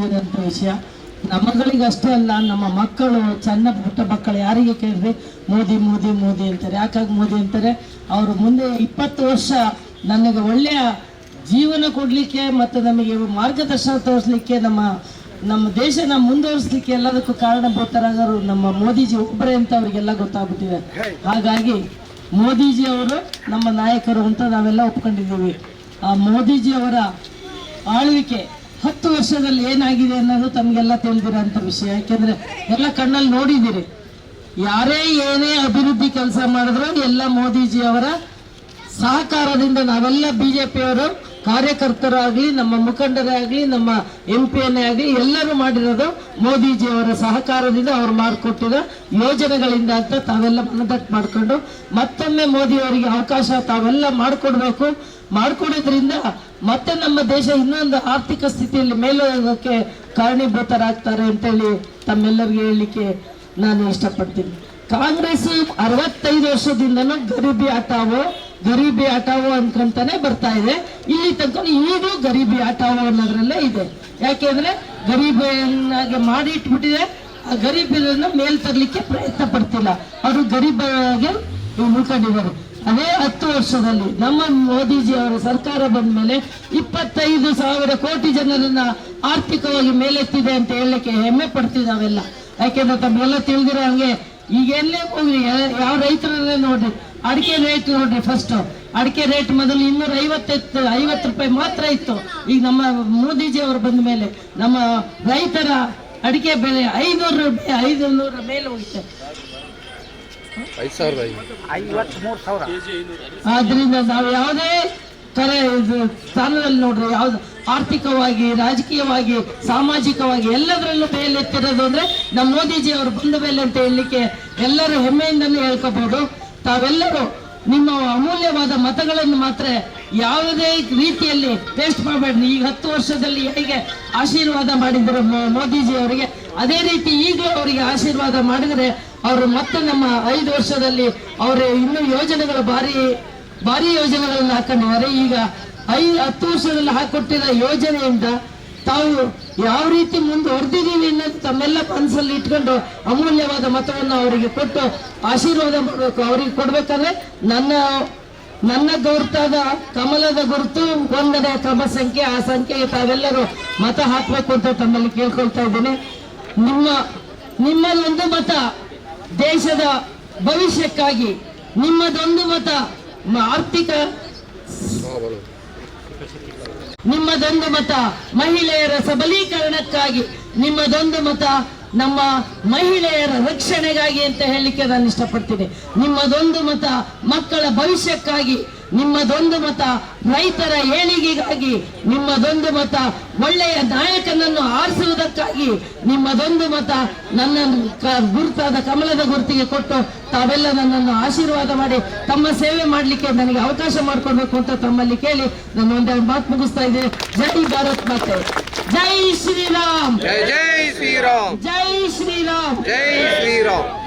ಬಂದಿರೋಂಥ ವಿಷಯ. ನಮ್ಮಗಳಿಗಷ್ಟೇ ಮಗಳಿಗೆ ಅಲ್ಲ, ನಮ್ಮ ಮಕ್ಕಳು, ಸಣ್ಣ ಪುಟ್ಟ ಮಕ್ಕಳು ಯಾರಿಗೆ ಕೇಳಿದ್ರೆ ಮೋದಿ ಮೋದಿ ಮೋದಿ ಅಂತಾರೆ. ಯಾಕಾಗಿ ಮೋದಿ ಅಂತಾರೆ? ಅವರು ಮುಂದೆ ಇಪ್ಪತ್ತು ವರ್ಷ ನನಗೆ ಒಳ್ಳೆಯ ಜೀವನ ಕೊಡಲಿಕ್ಕೆ ಮತ್ತು ನಮಗೆ ಮಾರ್ಗದರ್ಶನ ತೋರಿಸ್ಲಿಕ್ಕೆ, ನಮ್ಮ ನಮ್ಮ ದೇಶನ ಮುಂದುವರಿಸಲಿಕ್ಕೆ ಎಲ್ಲದಕ್ಕೂ ಕಾರಣಭೂತರಾಗರು ನಮ್ಮ ಮೋದಿಜಿ ಒಬ್ಬರೇ ಅಂತ ಅವರಿಗೆಲ್ಲ ಗೊತ್ತಾಗ್ಬಿಟ್ಟಿದೆ. ಹಾಗಾಗಿ ಮೋದಿಜಿ ಅವರು ನಮ್ಮ ನಾಯಕರು ಅಂತ ನಾವೆಲ್ಲ ಒಪ್ಕೊಂಡಿದ್ದೀವಿ. ಆ ಮೋದಿಜಿ ಅವರ ಆಳ್ವಿಕೆ ಹತ್ತು ವರ್ಷದಲ್ಲಿ ಏನಾಗಿದೆ ಅನ್ನೋದು ತಮಗೆಲ್ಲ ತಿಳಿದಿರೋಂಥ ವಿಷಯ. ಯಾಕೆಂದರೆ ಎಲ್ಲ ಕಣ್ಣಲ್ಲಿ ನೋಡಿದ್ದೀರಿ. ಯಾರೇ ಏನೇ ಅಭಿವೃದ್ಧಿ ಕೆಲಸ ಮಾಡಿದ್ರು ಎಲ್ಲ ಮೋದಿಜಿ ಅವರ ಸಹಕಾರದಿಂದ ನಾವೆಲ್ಲ ಬಿಜೆಪಿಯವರು ಕಾರ್ಯಕರ್ತರಾಗಲಿ, ನಮ್ಮ ಮುಖಂಡರೇ ಆಗಲಿ ನಮ್ಮ ಎಂ ಪಿ ಎನ್ ಆಗಲಿ ಎಲ್ಲರೂ ಮಾಡಿರೋದು ಮೋದಿಜಿ ಅವರ ಸಹಕಾರದಿಂದ ಅವ್ರು ಮಾಡಿಕೊಟ್ಟಿರೋ ಯೋಜನೆಗಳಿಂದ ಅಂತ ತಾವೆಲ್ಲ ಮನದಟ್ಟು ಮಾಡಿಕೊಂಡು ಮತ್ತೊಮ್ಮೆ ಮೋದಿ ಅವರಿಗೆ ಅವಕಾಶ ತಾವೆಲ್ಲ ಮಾಡಿಕೊಡ್ಬೇಕು. ಮಾಡಿಕೊಡೋದ್ರಿಂದ ಮತ್ತೆ ನಮ್ಮ ದೇಶ ಇನ್ನೊಂದು ಆರ್ಥಿಕ ಸ್ಥಿತಿಯಲ್ಲಿ ಮೇಲೋಗಕ್ಕೆ ಕಾರಣೀಭೂತರಾಗ್ತಾರೆ ಅಂತೇಳಿ ತಮ್ಮೆಲ್ಲರಿಗೆ ಹೇಳಲಿಕ್ಕೆ ನಾನು ಇಷ್ಟಪಡ್ತೀನಿ. ಕಾಂಗ್ರೆಸ್ ಅರವತ್ತೈದು ವರ್ಷದಿಂದನೂ ಗರೀಬಿ ಹಟಾವೋ ಗರೀಬಿ ಆಟವೋ ಅನ್ಕೊಂತಾನೆ ಬರ್ತಾ ಇದೆ. ಇಲ್ಲಿ ತನಕ ಈಗಲೂ ಗರೀಬಿ ಆಟವೋ ಅನ್ನೋದ್ರಲ್ಲೇ ಇದೆ. ಯಾಕೆಂದ್ರೆ ಗರೀಬನಾಗೆ ಮಾಡಿ ಇಟ್ಬಿಟ್ಟಿದೆ ಆ ಗರೀಬರನ್ನ ಮೇಲ್ ತರಲಿಕ್ಕೆ ಪ್ರಯತ್ನ ಪಡ್ತಿಲ್ಲ. ಅವರು ಗರೀಬಾಗಿ ಉಳ್ಕೊಂಡಿದ್ದಾರೆ ಅದೇ ಹತ್ತು ವರ್ಷದಲ್ಲಿ ನಮ್ಮ ಮೋದಿಜಿ ಅವರ ಸರ್ಕಾರ ಬಂದ ಮೇಲೆ ಇಪ್ಪತ್ತೈದು ಸಾವಿರ ಕೋಟಿ ಜನರನ್ನ ಆರ್ಥಿಕವಾಗಿ ಮೇಲೆತ್ತಿದೆ ಅಂತ ಹೇಳಲಿಕ್ಕೆ ಹೆಮ್ಮೆ ಪಡ್ತಿದಾವೆಲ್ಲ ನಾವೆಲ್ಲ. ಯಾಕೆಂದ್ರೆ ತಮ್ಮೆಲ್ಲ ತಿಳಿದಿರೋ ಹಂಗೆ ಈಗ ಎಲ್ಲೇ ಹೋಗ್ರಿ, ಯಾವ ರೈತರನ್ನೇ ನೋಡ್ರಿ. ಅಡಿಕೆ ರೇಟ್ ನೋಡ್ರಿ ಫಸ್ಟ್ ಅಡಿಕೆ ರೇಟ್ ಮೊದಲು ಇನ್ನೂರ ಐವತ್ತು ಐವತ್ತು ರೂಪಾಯಿ ಮಾತ್ರ ಇತ್ತು. ಈಗ ನಮ್ಮ ಮೋದಿಜಿ ಅವರು ಬಂದ ಮೇಲೆ ನಮ್ಮ ರೈತರ ಅಡಿಕೆ ಬೆಲೆ ಐನೂರು ರೂಪಾಯಿ ಐದು ನೂರ ಮೇಲೆ ಹೋಗುತ್ತೆ ಐದು ಸಾವಿರದ ಸಾವಿರ. ಆದ್ರಿಂದ ನಾವು ಯಾವುದೇ ಕರೆ ಇದು ಸ್ಥಾನದಲ್ಲಿ ನೋಡ್ರಿ ಯಾವ್ದು ಆರ್ಥಿಕವಾಗಿ ರಾಜಕೀಯವಾಗಿ ಸಾಮಾಜಿಕವಾಗಿ ಎಲ್ಲದರಲ್ಲೂ ಮೇಲೆತ್ತಿರೋದು ಅಂದ್ರೆ ನಮ್ಮ ಮೋದಿಜಿ ಅವರು ಬಂದ ಮೇಲೆ ಅಂತ ಹೇಳಲಿಕ್ಕೆ ಎಲ್ಲರೂ ಹೆಮ್ಮೆಯಿಂದಲೂ ಹೇಳ್ಕೋಬಹುದು ತಾವೆಲ್ಲರೂ ನಿಮ್ಮ ಅಮೂಲ್ಯವಾದ ಮತಗಳನ್ನು ಮಾತ್ರ ಯಾವುದೇ ರೀತಿಯಲ್ಲಿ ಟೇಸ್ಟ್ ಮಾಡಬೇಡಿ. ಈಗ ಹತ್ತು ವರ್ಷದಲ್ಲಿ ಹೇಗೆ ಆಶೀರ್ವಾದ ಮಾಡಿದ್ರು ಮೋದಿಜಿ ಅವರಿಗೆ, ಅದೇ ರೀತಿ ಈಗಲೂ ಅವರಿಗೆ ಆಶೀರ್ವಾದ ಮಾಡಿದರೆ ಅವರು ಮತ್ತೆ ನಮ್ಮ ಐದು ವರ್ಷದಲ್ಲಿ ಅವರು ಇನ್ನೂ ಯೋಜನೆಗಳು ಭಾರಿ ಭಾರಿ ಯೋಜನೆಗಳನ್ನು ಹಾಕೊಂಡಿದ್ದಾರೆ. ಈಗ ಐದು ಹತ್ತು ವರ್ಷದಲ್ಲಿ ಹಾಕೊಟ್ಟಿರೋ ಯೋಜನೆಯಿಂದ ತಾವು ಯಾವ ರೀತಿ ಮುಂದುವರೆದಿದ್ದೀವಿ ಅನ್ನೋದು ತಮ್ಮೆಲ್ಲ ಮನಸ್ಸಲ್ಲಿ ಇಟ್ಕೊಂಡು ಅಮೂಲ್ಯವಾದ ಮತವನ್ನು ಅವರಿಗೆ ಕೊಟ್ಟು ಆಶೀರ್ವಾದ ಮಾಡಬೇಕು, ಅವರಿಗೆ ಕೊಡ್ಬೇಕಾದ್ರೆ ನನ್ನ ನನ್ನ ಗುರುತಾದ ಕಮಲದ ಗುರುತು ಒಂದನೇ ಕ್ರಮ ಸಂಖ್ಯೆ, ಆ ಸಂಖ್ಯೆಗೆ ತಾವೆಲ್ಲರೂ ಮತ ಹಾಕಬೇಕು ಅಂತ ತಮ್ಮಲ್ಲಿ ಕೇಳ್ಕೊಳ್ತಾ ಇದ್ದೀನಿ. ನಿಮ್ಮ, ನಿಮ್ಮಲ್ಲೊಂದು ಮತ ದೇಶದ ಭವಿಷ್ಯಕ್ಕಾಗಿ, ನಿಮ್ಮದೊಂದು ಮತ ಆರ್ಥಿಕ ನಿಮ್ಮದೊಂದು ಮತ ಮಹಿಳೆಯರ ಸಬಲೀಕರಣಕ್ಕಾಗಿ, ನಿಮ್ಮದೊಂದು ಮತ ನಮ್ಮ ಮಹಿಳೆಯರ ರಕ್ಷಣೆಗಾಗಿ ಅಂತ ಹೇಳಲಿಕ್ಕೆ ನಾನು ಇಷ್ಟಪಡ್ತೀನಿ. ನಿಮ್ಮದೊಂದು ಮತ ಮಕ್ಕಳ ಭವಿಷ್ಯಕ್ಕಾಗಿ ನಿಮ್ಮದೊಂದು ಮತ ರೈತರ ಏಳಿಗೆಗಾಗಿ ನಿಮ್ಮದೊಂದು ಮತ ಒಳ್ಳೆಯ ನಾಯಕನನ್ನು ಆರಿಸುವುದಕ್ಕಾಗಿ ನಿಮ್ಮದೊಂದು ಮತ ನನ್ನ ಗುರುತಾದ ಕಮಲದ ಗುರುತಿಗೆ ಕೊಟ್ಟು ತಾವೆಲ್ಲ ನನ್ನನ್ನು ಆಶೀರ್ವಾದ ಮಾಡಿ ತಮ್ಮ ಸೇವೆ ಮಾಡಲಿಕ್ಕೆ ನನಗೆ ಅವಕಾಶ ಮಾಡಿಕೊಡ್ಬೇಕು ಅಂತ ತಮ್ಮಲ್ಲಿ ಕೇಳಿ ನಾನು ಒಂದೆರಡು ಮಾತು ಮುಗಿಸ್ತಾ ಇದ್ದೇನೆ. ಜೈ ಭಾರತ್ ಮಾತೆ. ಜೈ ಶ್ರೀರಾಮ್. ಜೈ ಶ್ರೀರಾಮ್. ಜೈ ಶ್ರೀರಾಮ್. ಜೈ ಶ್ರೀರಾಮ್.